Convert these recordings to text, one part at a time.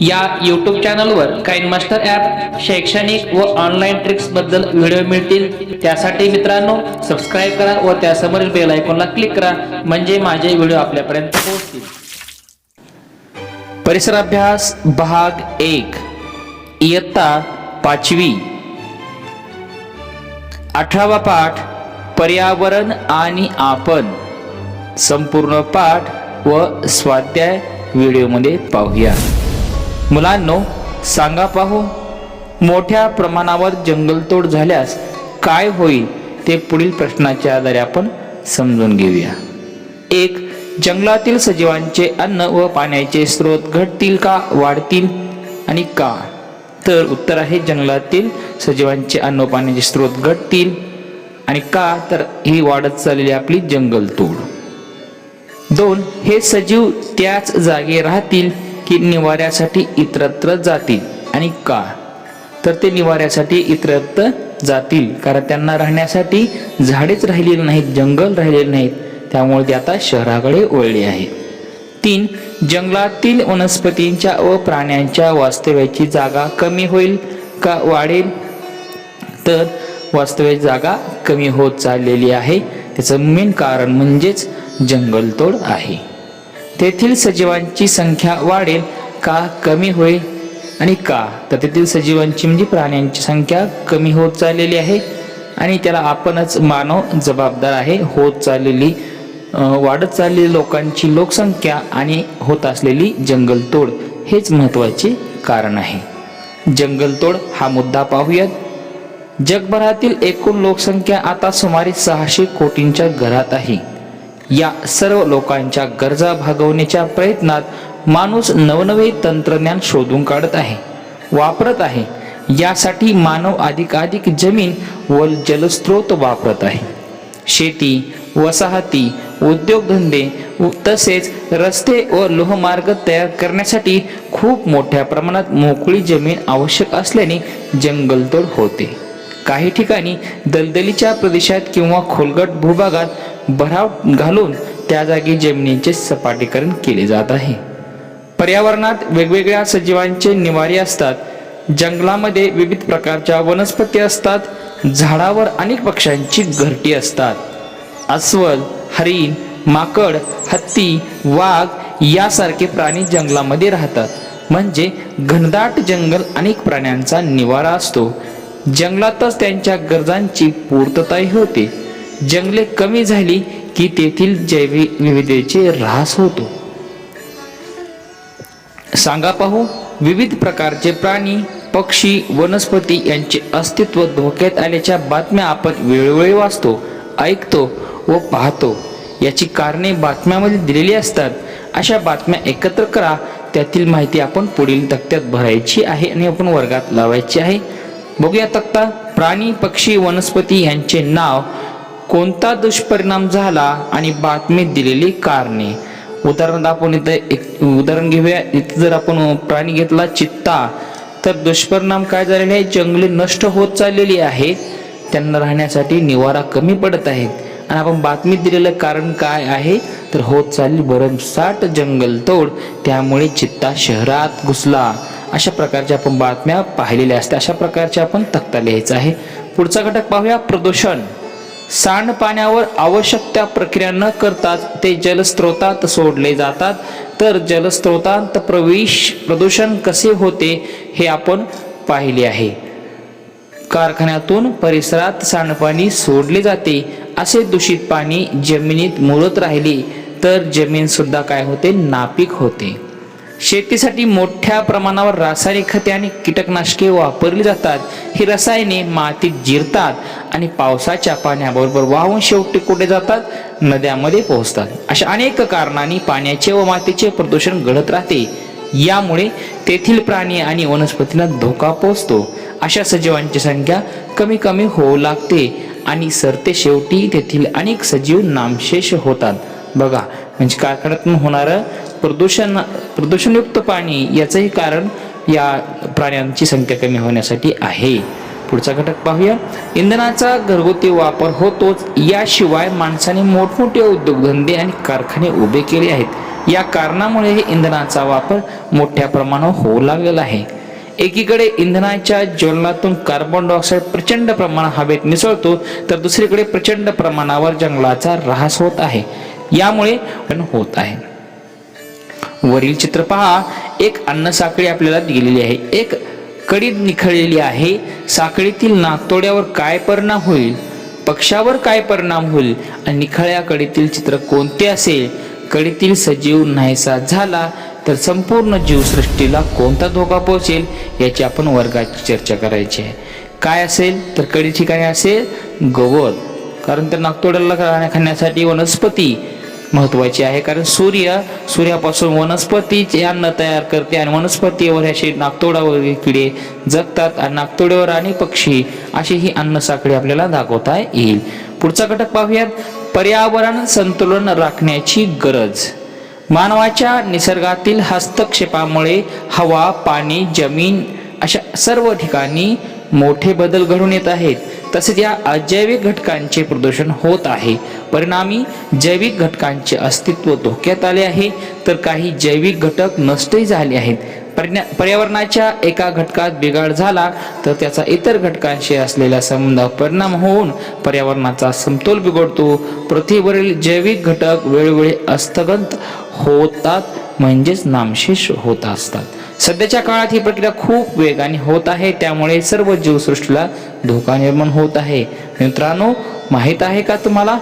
या यूट्यूब चॅनलवर Kine master app शैक्षणिक व ऑनलाईन ट्रिक्सबद्दल व्हिडिओ मिळतील. त्यासाठी मित्रांनो सबस्क्राईब करा व त्यासमोरील बेल आयकॉनला क्लिक करा. म्हणजे माझे व्हिडिओ आपल्यापर्यंत पोहोचतील. परिसराभ्यास भाग एक. इयत्ता पाचवी. अठरावा पाठ पर्यावरण आणि आपण. संपूर्ण पाठ व स्वाध्याय व्हिडिओमध्ये पाहूया. मुलांनो सांगा पाहू मोठ्या प्रमाणावर जंगलतोड झाल्यास काय होईल ते पुढील प्रश्नाच्या आधारे आपण समजून घेऊया. एक जंगलातील सजीवांचे अन्न व पाण्याचे स्रोत घटतील का वाढतील आणि का? तर उत्तर आहे जंगलातील सजीवांचे अन्न व पाण्याचे स्रोत घटतील आणि का? तर ही वाढत चाललेली आपली जंगलतोड. दोन हे सजीव त्याच जागी राहतील की निवाऱ्यासाठी इतरत्र जातील आणि का? तर ते निवाऱ्यासाठी इतरत्र जातील. कारण त्यांना राहण्यासाठी झाडेच राहिलेली नाहीत जंगल राहिलेले नाहीत. त्यामुळे ते आता शहराकडे वळले आहे. तीन जंगलातील वनस्पतींच्या व प्राण्यांच्या वास्तव्याची जागा कमी होईल का वाढेल? तर वास्तव्य जागा कमी होत चाललेली आहे. त्याचं मेन कारण म्हणजेच जंगलतोड आहे. तेथील सजीवांची संख्या वाढेल का? कमी होईल. आणि का? तर तेथील सजीवांची म्हणजे प्राण्यांची संख्या कमी होत चाललेली आहे. आणि त्याला आपणच मानव जबाबदार आहे. होत चाललेली वाढत चाललेली लोकांची लोकसंख्या आणि होत असलेली जंगलतोड हेच महत्त्वाचे कारण आहे. जंगलतोड हा मुद्दा पाहूयात. जगभरातील एकूण लोकसंख्या आता सुमारे सहाशे कोटींच्या घरात आहे. या सर्व लोकांच्या गरजा भागवण्याच्या प्रयत्नात माणूस नवनवे तंत्रज्ञान शोधून काढत आहे वापरत आहे. यासाठी मानव अधिकाधिक जमीन व जलस्रोत वापरत आहे. शेती वसाहती उद्योगधंदे तसेच रस्ते व लोहमार्ग तयार करण्यासाठी खूप मोठ्या प्रमाणात मोकळी जमीन आवश्यक असल्याने जंगलतोड होते. काही ठिकाणी दलदलीच्या प्रदेशात किंवा खोलगट भूभागात भराव घालून त्या जागी जमिनीचे सपाटीकरण केले जात आहे. पर्यावरणात वेगवेगळ्या सजीवांचे निवारे असतात. जंगलामध्ये विविध प्रकारच्या वनस्पती असतात. झाडावर अनेक पक्ष्यांची घरटी असतात. अस्वल हरिण माकड हत्ती वाघ यासारखे प्राणी जंगलामध्ये राहतात. म्हणजे घनदाट जंगल अनेक प्राण्यांचा निवारा असतो. जंगलातच त्यांच्या गरजांची पूर्तताही होते. जंगले कमी झाली की तेथील जैविक विविधतेचे ऱ्हास होतो. सांगा पाहू विविध प्रकारचे प्राणी पक्षी वनस्पती यांचे अस्तित्व धोक्यात आल्याच्या बातम्या आपण वेळोवेळी वाचतो ऐकतो व पाहतो. याची कारणे बातम्यामध्ये दिलेली असतात. अशा बातम्या एकत्र करा त्यातील माहिती आपण पुढील तक्त्यात भरायची आहे आणि आपण वर्गात लावायची आहे. बघूया तक्ता प्राणी पक्षी वनस्पती यांचे नाव कोणता दुष्परिणाम झाला आणि बातमीत दिलेली कारणे? उदाहरणार्थ आपण इथं एक उदाहरण घेऊया. इथं जर आपण प्राणी घेतला चित्ता तर दुष्परिणाम काय झालेले आहे? जंगले नष्ट होत चाललेली आहेत. त्यांना राहण्यासाठी निवारा कमी पडत आहेत. आणि आपण बातमीत दिलेलं कारण काय आहे? तर होत चालली भरमसाठ जंगलतोड त्यामुळे चित्ता शहरात घुसला. अशा प्रकारच्या आपण बातम्या पाहिलेल्या असतात. अशा प्रकारच्या आपण तक्ता लिहायचा आहे. पुढचा घटक पाहूया प्रदूषण. सांडपाण्यावर आवश्यक त्या प्रक्रिया न करताच ते जलस्रोतात सोडले जातात. तर जलस्रोतात प्रवेश प्रदूषण कसे होते हे आपण पाहिले आहे. कारखान्यातून परिसरात सांडपाणी सोडले जाते असे दूषित पाणी जमिनीत मुरत राहिले तर जमीन सुद्धा काय होते? नापीक होते. शेतीसाठी मोठ्या प्रमाणावर रासायनिक खते आणि कीटकनाशके वापरली जातात. ही रसायने मातीत जिरतात आणि पावसाच्या पाण्याबरोबर वाहून शेवटी कुठे जातात? नद्यामध्ये पोहोचतात. अशा अनेक कारणांनी पाण्याचे व मातीचे प्रदूषण घडत राहते. यामुळे तेथील प्राणी आणि वनस्पतींना धोका पोहोचतो. अशा सजीवांची संख्या कमी कमी होऊ लागते आणि सरते शेवटी तेथील अनेक सजीव नामशेष होतात. बघा म्हणजे कारखान्यातून होणारं प्रदूषण प्रदूषणयुक्त पाणी याचंही कारण या प्राण्यांची संख्या कमी होण्यासाठी आहे. पुढचा घटक पाहूया. इंधनाचा घरगुती वापर होतोच. याशिवाय माणसाने मोठमोठे उद्योगधंदे आणि कारखाने उभे केले आहेत. या कारणामुळे हे इंधनाचा वापर मोठ्या प्रमाणावर होऊ लागलेला आहे. एकीकडे इंधनाच्या ज्वलनातून कार्बन डायऑक्साईड प्रचंड प्रमाणात हवेत मिसळतो तर दुसरीकडे प्रचंड प्रमाणावर जंगलाचा ऱ्हास होत आहे. यामुळे पण होत आहे. वरील चित्र पहा. एक अन्न साखळी आपल्याला दिलेली आहे. एक कडी निखळलेली आहे. साखळीतील नाकतोड्यावर काय परिणाम होईल? पक्षावर काय परिणाम होईल? आणि निखळ्या कडीतील चित्र कोणते असेल? कडीतील सजीव नाहीसा झाला तर संपूर्ण जीवसृष्टीला कोणता धोका पोहोचेल? याची आपण वर्गाची चर्चा करायची आहे. काय असेल? तर कडी ठिकाणी असेल गवत. कारण त्या नागतोड्याला खाण्या- खाण्यासाठी वनस्पती. महत्वाची आहे. कारण सूर्य सूर्यापासून वनस्पती अन्न तयार करते आणि वनस्पतीवर असे नागतोडावर किडे जगतात आणि नागतोड्यावर आणि पक्षी अशी ही अन्न साखळी आपल्याला दाखवता येईल. पुढचा घटक पाहूयात. पर्यावरण संतुलन राखण्याची गरज. मानवाच्या निसर्गातील हस्तक्षेपामुळे हवा पाणी जमीन अशा सर्व ठिकाणी मोठे बदल घडून येत आहेत. तसेच या अजैविक घटकांचे प्रदूषण होत आहे. परिणामी जैविक घटकांचे अस्तित्व धोक्यात आले आहे. तर काही जैविक घटक नष्टही झाले आहेत. पर्यावरणाच्या एका घटकात बिघाड झाला तर त्याचा इतर घटकांशी असलेल्या संबंधावर परिणाम होऊन पर्यावरणाचा समतोल बिघडतो. पृथ्वीवरील जैविक घटक वेळोवेळी अस्तगंत होतात म्हणजेच नामशेष होत असतात. सध्याच्या काळात ही प्रक्रिया खूप वेगाने होत आहे त्यामुळे सर्व जीवसृष्टीला धोका निर्माण होत आहे. मित्रांनो माहीत आहे का तुम्हाला?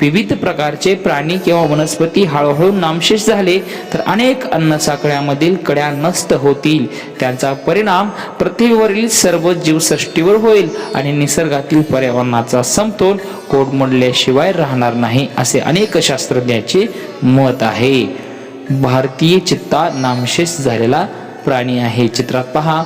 विविध प्रकारचे प्राणी किंवा वनस्पती हळूहळू नामशेष झाले तर अनेक अन्नसाखळ्यामधील कड्या नष्ट होतील. त्यांचा परिणाम पृथ्वीवरील सर्व जीवसृष्टीवर होईल आणि निसर्गातील पर्यावरणाचा समतोल कोडमोडल्याशिवाय राहणार नाही असे अनेक शास्त्रज्ञाचे मत आहे. भारतीय चित्ता नामशेष झालेला प्राणी आहे. चित्रात पहा.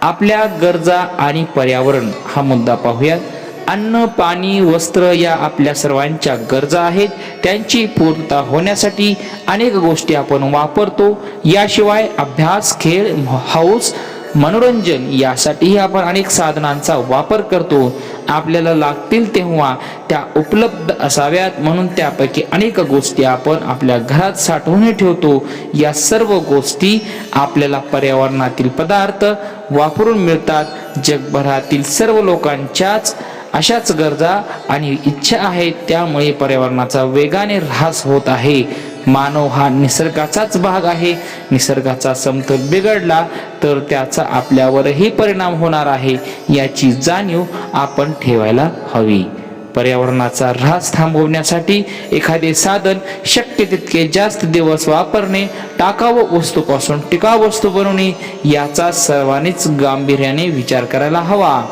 आपल्या गरजा आणि पर्यावरण हा मुद्दा पाहूयात. अन्न पाणी वस्त्र या आपल्या सर्वांच्या गरजा आहेत. त्यांची पूर्तता होण्यासाठी अनेक गोष्टी आपण वापरतो. याशिवाय अभ्यास खेळ हौस मनोरंजन यासाठीही आपण अनेक साधनांचा वापर करतो. आपल्याला लागतील तेव्हा त्या उपलब्ध असाव्यात म्हणून त्यापैकी अनेक गोष्टी आपण आपल्या घरात साठवून ठेवतो. या सर्व गोष्टी आपल्याला पर्यावरणातील पदार्थ वापरून मिळतात. जगभरातील सर्व लोकांच्याच अशाच गरजा आणि इच्छा आहेत. त्यामुळे पर्यावरणाचा वेगाने ऱ्हास होत आहे. मानव हा निसर्गाचाच भाग आहे. निसर्गाचा समतोल बिघडला तर त्याचा आपल्यावरही परिणाम होणार आहे. याची जाणीव आपण ठेवायला हवी. पर्यावरणाचा ऱ्हास थांबवण्यासाठी एखादे साधन शक्य तितके जास्त दिवस वापरणे टाकावं वस्तूपासून टिकाऊ वस्तू बनवणे याचा सर्वांनीच गांभीर्याने विचार करायला हवा.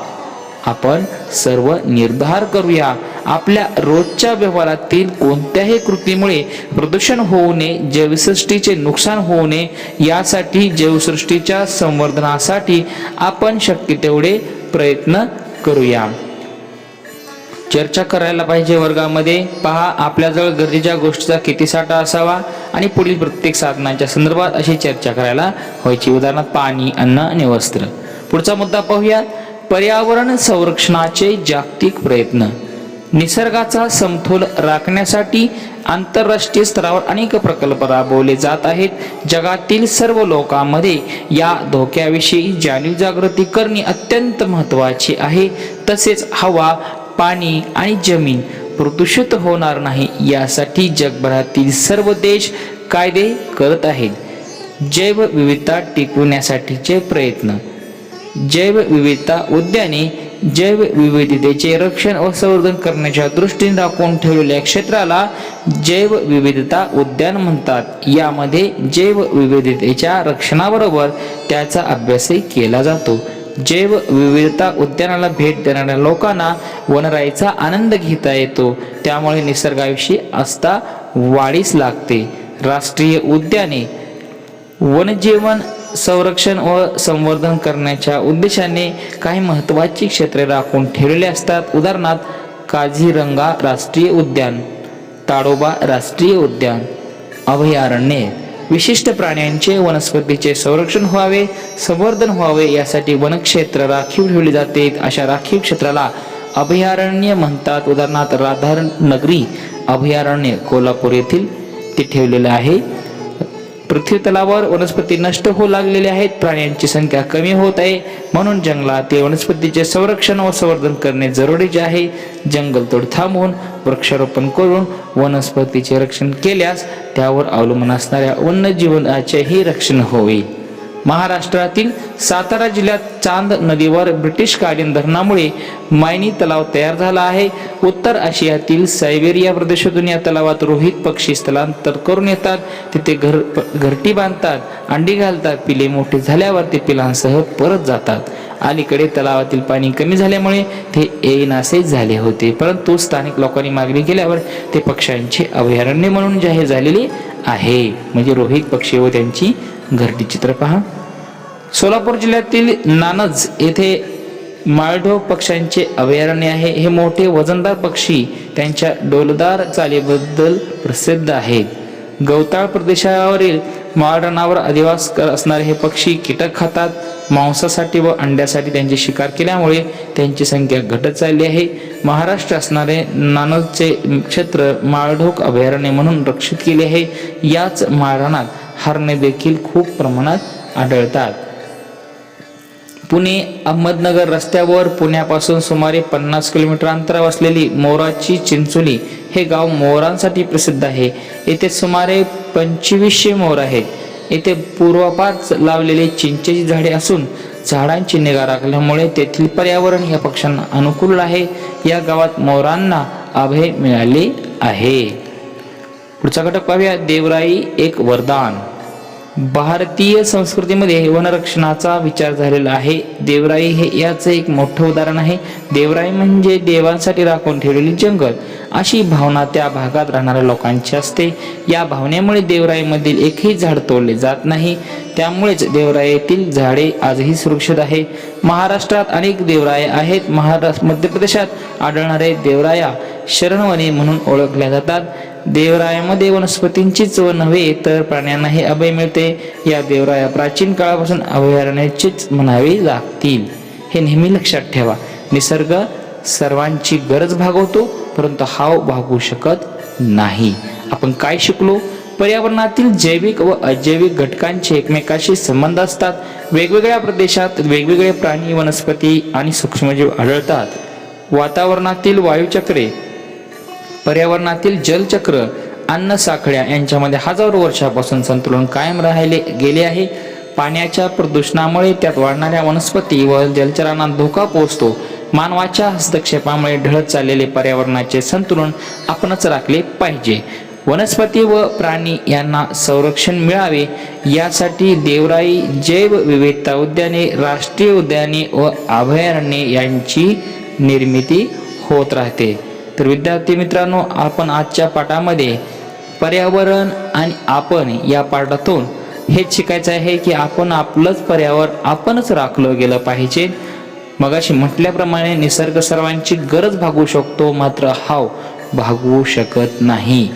आपण सर्व निर्धार करूया. आपल्या रोजच्या व्यवहारातील कोणत्याही कृतीमुळे प्रदूषण होऊ नये जैवसृष्टीचे नुकसान होऊ नये यासाठी जैवसृष्टीच्या संवर्धनासाठी आपण शक्य तेवढे प्रयत्न करूया. चर्चा करायला पाहिजे वर्गामध्ये. पहा आपल्याजवळ गरजेच्या गोष्टीचा किती साठा असावा आणि पुढील प्रत्येक साधनांच्या संदर्भात अशी चर्चा करायला व्हायची. उदाहरणार्थ पाणी अन्न आणि वस्त्र. पुढचा मुद्दा पाहूया. पर्यावरण संरक्षणाचे जागतिक प्रयत्न. निसर्गाचा समतोल राखण्यासाठी आंतरराष्ट्रीय स्तरावर अनेक प्रकल्प राबवले जात आहेत. जगातील सर्व लोकांमध्ये या धोक्याविषयी जाणीव जागृती करणे अत्यंत महत्त्वाचे आहे. तसेच हवा पाणी आणि जमीन प्रदूषित होणार नाही यासाठी जगभरातील सर्व देश कायदे करत आहेत. जैवविविधता टिकवण्यासाठीचे प्रयत्न. जैवविविधता उद्याने जैवविविधतेचे रक्षण व संवर्धन करण्याच्या दृष्टीने राखून ठेवलेल्या क्षेत्राला जैवविविधता उद्यान म्हणतात. यामध्ये जैवविविधतेच्या रक्षणाबरोबर त्याचा अभ्यासही केला जातो. जैवविविधता उद्यानाला भेट देणाऱ्या लोकांना वनराईचा आनंद घेता येतो. त्यामुळे निसर्गाविषयी आस्था वाढीस लागते. राष्ट्रीय उद्याने वनजीवन संरक्षण व संवर्धन करण्याच्या उद्देशाने काही महत्त्वाची क्षेत्रे राखून ठेवलेली असतात. उदाहरणार्थ काझीरंगा राष्ट्रीय उद्यान ताडोबा राष्ट्रीय उद्यान अभयारण्ये. विशिष्ट प्राण्यांचे वनस्पतीचे संरक्षण व्हावे संवर्धन व्हावे यासाठी वनक्षेत्र राखीव ठेवले जाते. अशा राखीव क्षेत्राला अभयारण्य म्हणतात. उदाहरणार्थ राधार नगरी अभयारण्य कोल्हापूर येथील ते ठेवलेलं आहे. पृथ्वी तलावर वनस्पती नष्ट होऊ लागलेली आहेत प्राण्यांची संख्या कमी होत आहे. म्हणून जंगलातील वनस्पतीचे संरक्षण व संवर्धन करणे जरुरीचे आहे. जंगलतोड थांबवून वृक्षारोपण करून वनस्पतीचे रक्षण केल्यास त्यावर अवलंबून असणाऱ्या वन्यजीवनाचेही रक्षण होईल. महाराष्ट्रातील सातारा जिल्ह्यात चांद नदीवर ब्रिटिशकालीन धरणामुळे मायनी तलाव तयार झाला आहे. उत्तर आशियातील सायबेरिया प्रदेशातून या तलावात रोहित पक्षी स्थलांतर करून येतात. तिथे घर घरटी बांधतात. अंडी घालतात. पिले मोठे झाल्यावर ते पिलांसह परत जातात. अलीकडे तलावातील पाणी कमी झाल्यामुळे ते येईनासे झाले होते. परंतु स्थानिक लोकांनी मागणी केल्यावर ते पक्ष्यांचे अभयारण्य म्हणून जाहीर झालेले आहे. म्हणजे रोहित पक्षी व त्यांची घरटी चित्र पहा. सोलापूर जिल्ह्यातील नानज येथे माळढोक पक्ष्यांचे अभयारण्य आहे. हे मोठे वजनदार पक्षी त्यांच्या डोलदार चालीबद्दल प्रसिद्ध आहेत. गवताळ प्रदेशावरील माळरानावर अधिवास असणारे हे पक्षी कीटक खातात. मांसासाठी व अंड्यासाठी त्यांची शिकार केल्यामुळे त्यांची संख्या घटत चालली आहे. महाराष्ट्र असणारे नानदचे क्षेत्र माळढोक अभयारण्य म्हणून रक्षित केले आहे. याच माळरानात हरणे देखील खूप प्रमाणात आढळतात. पुणे अहमदनगर रस्त्यावर पुण्यापासून सुमारे पन्नास किलोमीटर अंतरावर असलेली मोराची चिंचोली हे गाव मोरांसाठी प्रसिद्ध आहे. येथे सुमारे पंचवीसशे मोर आहेत. येथे पूर्वापार लावलेले चिंचेची झाडे असून झाडांची निगा राखल्यामुळे तेथील पर्यावरण या पक्ष्यांना अनुकूल आहे. या गावात मोरांना अभय मिळाले आहे. पुढचा घटक पाहूया. देवराई एक वरदान. भारतीय संस्कृतीमध्ये वनरक्षणाचा विचार झालेला आहे. देवराई हे याचं एक मोठं उदाहरण आहे. देवराई म्हणजे देवांसाठी राखून ठेवलेली जंगल. अशी भावना त्या भागात राहणाऱ्या लोकांची असते. या भावनेमुळे देवराईमधील एकही झाड तोडले जात नाही. त्यामुळेच देवराईतील झाडे आजही सुरक्षित आहे. महाराष्ट्रात अनेक देवराये आहेत. महाराष्ट्र मध्य प्रदेशात आढळणारे देवराया शरणवने म्हणून ओळखल्या जातात. देवरायामध्ये वनस्पतींचीच व नव्हे तर प्राण्यांनाही अभय मिळते. या देवराया प्राचीन काळापासून अभयारण्याचीच म्हणावी लागतील. हे नेहमी लक्षात ठेवा. निसर्ग सर्वांची गरज भागवतो परंतु हाव भागू शकत नाही. आपण काय शिकलो? पर्यावरणातील जैविक व अजैविक घटकांचे एकमेकाशी संबंध असतात. वेगवेगळ्या प्रदेशात वेगवेगळे प्राणी वनस्पती आणि सूक्ष्मजीव आढळतात. वातावरणातील वायुचक्रे पर्यावरणातील जलचक्र अन्न साखळ्या यांच्यामध्ये हजारो वर्षापासून संतुलन कायम राहिले गेले आहे. पाण्याच्या प्रदूषणामुळे त्यात वाढणाऱ्या वनस्पती व जलचरांना धोका पोहोचतो. मानवाच्या हस्तक्षेपामुळे ढळत चाललेले पर्यावरणाचे संतुलन आपणच राखले पाहिजे. वनस्पती व प्राणी यांना संरक्षण मिळावे यासाठी देवराई जैव विविधता उद्याने राष्ट्रीय उद्याने व अभयारण्ये यांची निर्मिती होत राहते. तर विद्यार्थी मित्रांनो आपण आजच्या पाठामध्ये पर्यावरण आणि आपण या पाठातून हेच शिकायचं आहे की आपण आपलंच पर्यावरण आपणच राखलं गेलं पाहिजे. मगाशी म्हटल्याप्रमाणे निसर्ग सर्वांची गरज भागवू शकतो मात्र हाव भागवू शकत नाही.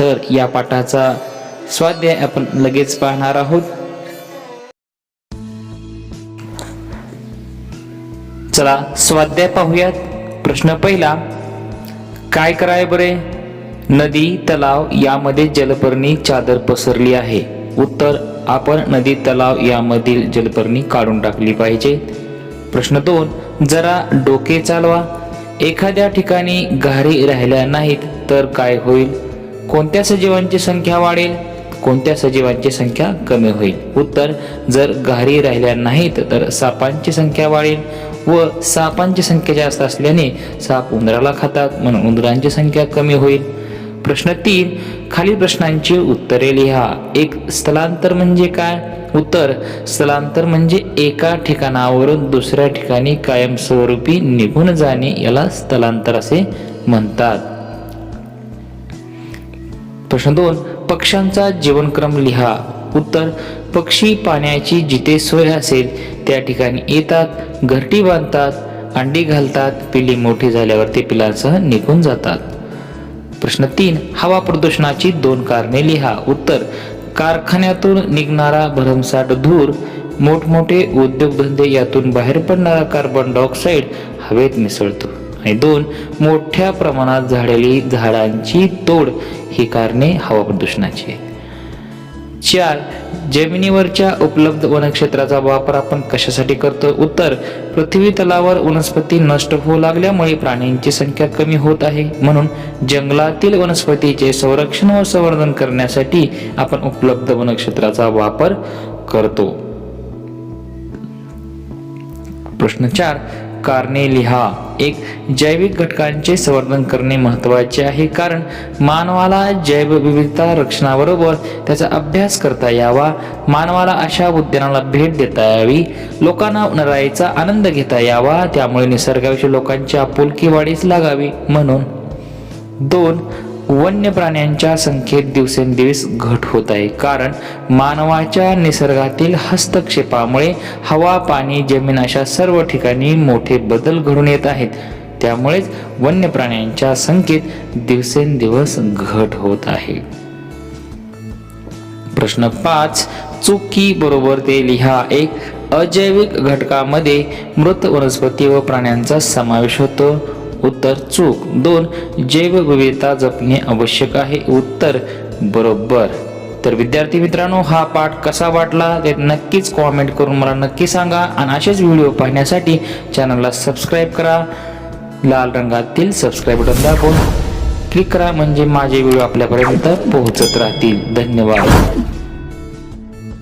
तर या पाठाचा स्वाध्याय आपण लगेच पाहणार आहोत. चला स्वाध्याय पाहूयात. प्रश्न पहिला काय कराय बरे? नदी तलाव यामध्ये जलपर्णी चादर पसरली आहे. उत्तर आपण नदी तलाव यामधील जलपर्णी काढून टाकली पाहिजे. प्रश्न दोन जरा डोके चालवा. एखाद्या ठिकाणी घारी राहिल्या नाहीत तर काय होईल? कोणत्या सजीवांची संख्या वाढेल? कोणत्या सजीवांची संख्या कमी होईल? उत्तर जर घारी राहिल्या नाहीत तर सापांची संख्या वाढेल व सापांची संख्या जास्त असल्याने साप उंदराला खातात म्हणून उंदरांची संख्या कमी होईल. प्रश्न तीन खालील प्रश्नांची उत्तरे लिहा. एक स्थलांतर म्हणजे काय? उत्तर स्थलांतर म्हणजे एका ठिकाणावरून दुसऱ्या ठिकाणी कायमस्वरूपी निघून जाणे याला स्थलांतर असे म्हणतात. प्रश्न दोन पक्ष्यांचा जीवनक्रम लिहा. उत्तर पक्षी पाण्याची जिथे सोय असेल त्या ठिकाणी येतात घरटी बांधतात अंडी घालतात पिली मोठी झाल्यावर ते पिलांसह निघून जातात. प्रश्न तीन हवा प्रदूषणाची दोन कारणे लिहा. उत्तर कारखान्यातून निघणारा भरमसाठ धूर मोठमोठे उद्योगधंदे यातून बाहेर पडणारा कार्बन डायऑक्साईड हवेत मिसळतो. आणि दोन मोठ्या प्रमाणात झालेली झाडांची तोड ही कारणे हवा प्रदूषणाची. चार जमिनीवरच्या उपलब्ध वनक्षेत्राचा वापर आपण कशासाठी करतो? उत्तर पृथ्वी तलावर वनस्पती नष्ट होऊ लागल्यामुळे प्राण्यांची संख्या कमी होत आहे. म्हणून जंगलातील वनस्पतीचे संरक्षण व संवर्धन करण्यासाठी आपण उपलब्ध वनक्षेत्राचा वापर करतो. प्रश्न चार कारणे लिहा. एक जैविक घटकांचे संवर्धन करणे महत्त्वाचे आहे. कारण मानवाला जैवविविधता रक्षणाबरोबर त्याचा अभ्यास करता यावा. मानवाला अशा उद्यानाला भेट देता यावी. लोकांना उन्हाळ्याचा आनंद घेता यावा. त्यामुळे निसर्गाविषयी लोकांची आपुलकी वाढीस लागावी म्हणून. दोन वन्य प्राण्यांच्या संख्येत दिवसेंदिवस घट होत आहे. कारण मानवाच्या निसर्गातील हस्तक्षेपामुळे हवा पाणी जमीन अशा सर्व ठिकाणी मोठे बदल घडून येत आहेत. त्यामुळेच वन्य प्राण्यांच्या संख्येत दिवसेंदिवस घट होत आहे. प्रश्न पाच. चुकी बरोबर ते लिहा. एक अजैविक घटकामध्ये मृत वनस्पती व प्राण्यांचा समावेश होतो. उत्तर चूक. दोन जैवविविधता जपणे आवश्यक आहे. उत्तर बरोबर. तर विद्यार्थी मित्रांनो हा पाठ कसा वाटला? ते नक्कीच कॉमेंट करून मला नक्की सांगा. आणि असेच व्हिडिओ पाहण्यासाठी चॅनलला सबस्क्राईब करा. लाल रंगातील सबस्क्राईब बटन दाबून क्लिक करा. म्हणजे माझे व्हिडिओ आपल्यापर्यंत पोहोचत राहतील. धन्यवाद.